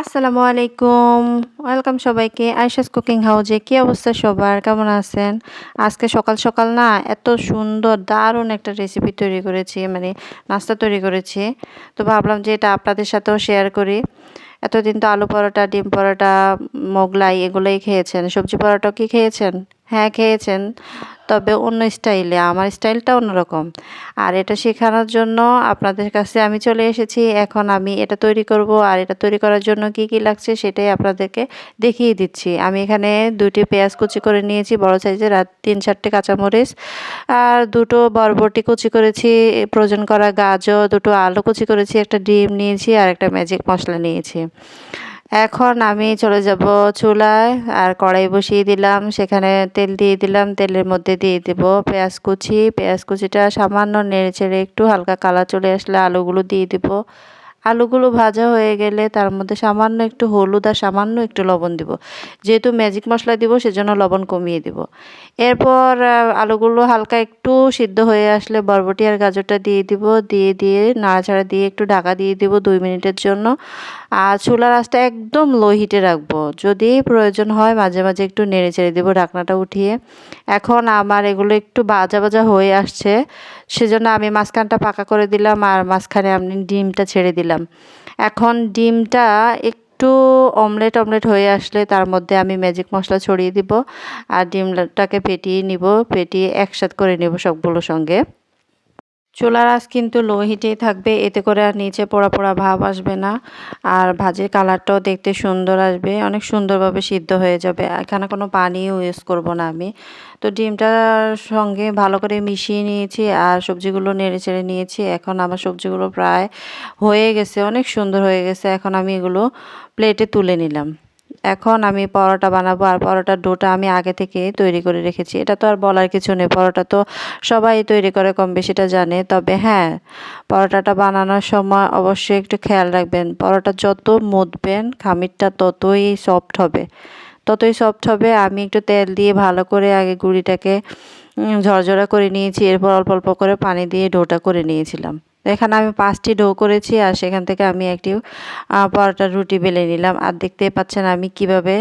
আসসালামু আলাইকুম। ওয়েলকাম সবাইকে। আয়সাস কুকিং হাউজে কী অবস্থা সবার? কেমন আছেন? আজকে সকাল সকাল না এত সুন্দর, দারুণ একটা রেসিপি তৈরি করেছি মানে নাস্তা তৈরি করেছি। তো ভাবলাম যে এটা আপনাদের সাথেও শেয়ার করি। এতদিন তো আলু পরোটা, ডিম পরোটা, মোগলাই এগুলোই খেয়েছেন। সবজি পরোটাও কি খেয়েছেন? হ্যাঁ খেয়েছেন। তবে অন্য স্টাইলে, আমার স্টাইলটা অন্যরকম। আর এটা শেখানোর জন্য আপনাদের কাছে আমি চলে এসেছি। এখন আমি এটা তৈরি করব আর এটা তৈরি করার জন্য কি কি লাগছে সেটাই আপনাদেরকে দেখিয়ে দিচ্ছি। আমি এখানে দুটি পেঁয়াজ কুচি করে নিয়েছি, বড় সাইজের, আর তিন চারটে কাঁচামরিচ। আর দুটো বরবটি কুচি করেছি, প্রয়োজন করা গাজর, দুটো আলু কুচি করেছি, একটা ডিম নিয়েছি, আর একটা ম্যাজিক মশলা নিয়েছি। এখন আমি চলে যাব চুলায় আর কড়াই বসিয়ে দিলাম। সেখানে তেল দিয়ে দিলাম, তেলের মধ্যে দিয়ে দেব পেঁয়াজ কুচি। পেঁয়াজ কুচিটা সামান্য নেড়ে ছেড়ে একটু হালকা কালার চলে আসলে আলুগুলো দিয়ে দিব। আলুগুলো ভাজা হয়ে গেলে তার মধ্যে সামান্য একটু হলুদ আর সামান্য একটু লবণ দিব। যেহেতু ম্যাজিক মশলা দিব, সেজন্য লবণ কমিয়ে দিব। এরপর আলুগুলো হালকা একটু সিদ্ধ হয়ে আসলে বরবটি আর গাজরটা দিয়ে দিব। দিয়ে দিয়ে নাড়াচাড়া দিয়ে একটু ঢাকা দিয়ে দিব দুই মিনিটের জন্য। আর চুলার আঁচটা একদম লো হিটে রাখব। যদি প্রয়োজন হয় মাঝে মাঝে একটু নেড়ে চেড়ে দেবো ঢাকনাটা উঠিয়ে। এখন আমার এগুলো একটু বাজা বাজা হয়ে আসছে। সেজন্য আমি মাঝখানটা পাকা করে দিলাম আর মাঝখানে আমি ডিমটা ছেড়ে দিলাম। এখন ডিমটা একটু অমলেট অমলেট হয়ে আসলে তার মধ্যে আমি ম্যাজিক মশলা ছড়িয়ে দিব আর ডিমটাকে ফেটিয়ে নিব, ফেটিয়ে একসাথ করে নেব সবগুলোর সঙ্গে। চুলার আঁচ কিন্তু লো হিটেই থাকবে, এতে করে আর নিচে পোড়া পোড়া ভাব আসবে না। আর ভাজির কালারটাও দেখতে সুন্দর আসবে, অনেক সুন্দরভাবে সিদ্ধ হয়ে যাবে। এখানে কোনো পানিও ইউজ করব না আমি। তো ডিমটার সঙ্গে ভালো করে মিশিয়ে নিয়েছি আর সবজিগুলো নেড়ে চেড়ে নিয়েছি। এখন আমার সবজিগুলো প্রায় হয়ে গেছে, অনেক সুন্দর হয়ে গেছে। এখন আমি এগুলো প্লেটে তুলে নিলাম। এখন আমি পরোটা বানাবো আর পরোটার ডোটা আমি আগে থেকে তৈরি করে রেখেছি। এটা তো আর বলার কিছু নেই। পরোটা তো সবাই তৈরি করে কম বেশিটা জানে। তবে হ্যাঁ পরোটাটা বানানোর সময় অবশ্যই একটু খেয়াল রাখবেন। পরোটা যত মুদবেন খামিরটা ততই সফট হবে। ততই সফট হবে। আমি একটু তেল দিয়ে ভালো করে আগে গুঁড়িটাকে ঝরঝরা করে নিয়েছি। এরপর অল্প অল্প করে পানি দিয়ে ডোটা করে নিয়েছিলাম। এখানে আমি পাঁচটি ডো করেছি আর সেখান থেকে আমি একটি পরোটার রুটি বেলে নিলাম। আর দেখতে পাচ্ছেন আমি কীভাবে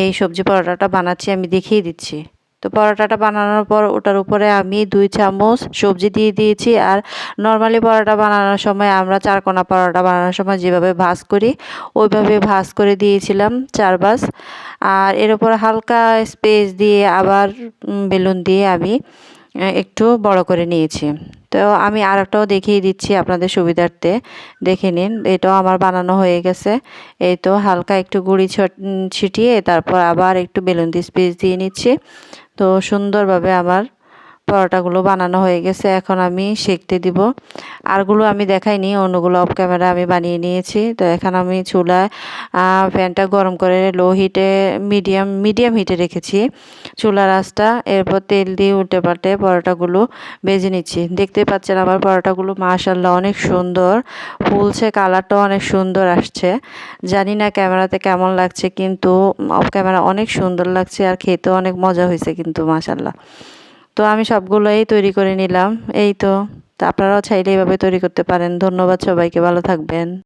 এই সবজি পরোটাটা বানাচ্ছি, আমি দেখিয়ে দিচ্ছি। তো পরোটাটা বানানোর পর ওটার উপরে আমি দুই চামচ সবজি দিয়ে দিয়েছি। আর নর্মালি পরোটা বানানোর সময় আমরা চারকোনা পরোটা বানানোর সময় যেভাবে ভাজ করি, ওইভাবে ভাজ করে দিয়েছিলাম চার বাস। আর এর উপর হালকা স্পেস দিয়ে আবার বেলুন দিয়ে আমি একটু বড় করে নিয়েছি। তো আমি আর একটাও দেখিয়ে দিচ্ছি আপনাদের সুবিধার্থে। দেখে নিন, এটাও আমার বানানো হয়ে গেছে। এই তো হালকা একটু গুঁড়ি ছিটিয়ে তারপর আবার একটু বেলুন দিয়ে স্পেস দিয়ে নিচ্ছি। তো সুন্দরভাবে আমার পরোটাগুলো বানানো হয়ে গেছে, এখন আমি সেঁকতে দিব। আরগুলো আমি দেখাইনি, অন্যগুলো অফ ক্যামেরা আমি বানিয়ে নিয়েছি। তো এখন আমি চুলায় ফ্যানটা গরম করে লো হিটে মিডিয়াম মিডিয়াম হিটে রেখেছি। চুলার আঁচটা, এরপর তেল দিয়ে উল্টে পাল্টে পরোটাগুলো বেজে নিচ্ছি। দেখতে পাচ্ছেন আমার পরোটাগুলো মাশাল্লাহ অনেক সুন্দর, ফুলছে, কালারটাও অনেক সুন্দর আসছে। জানি না ক্যামেরাতে কেমন লাগছে, কিন্তু অফ ক্যামেরা অনেক সুন্দর লাগছে আর খেতেও অনেক মজা হয়েছে কিন্তু মাশাল্লাহ তো আমি সবগুলোই তৈরি করে নিলাম। এই তো আপনারাও চাইলে এইভাবে তৈরি করতে পারেন। ধন্যবাদ সবাইকে, ভালো থাকবেন।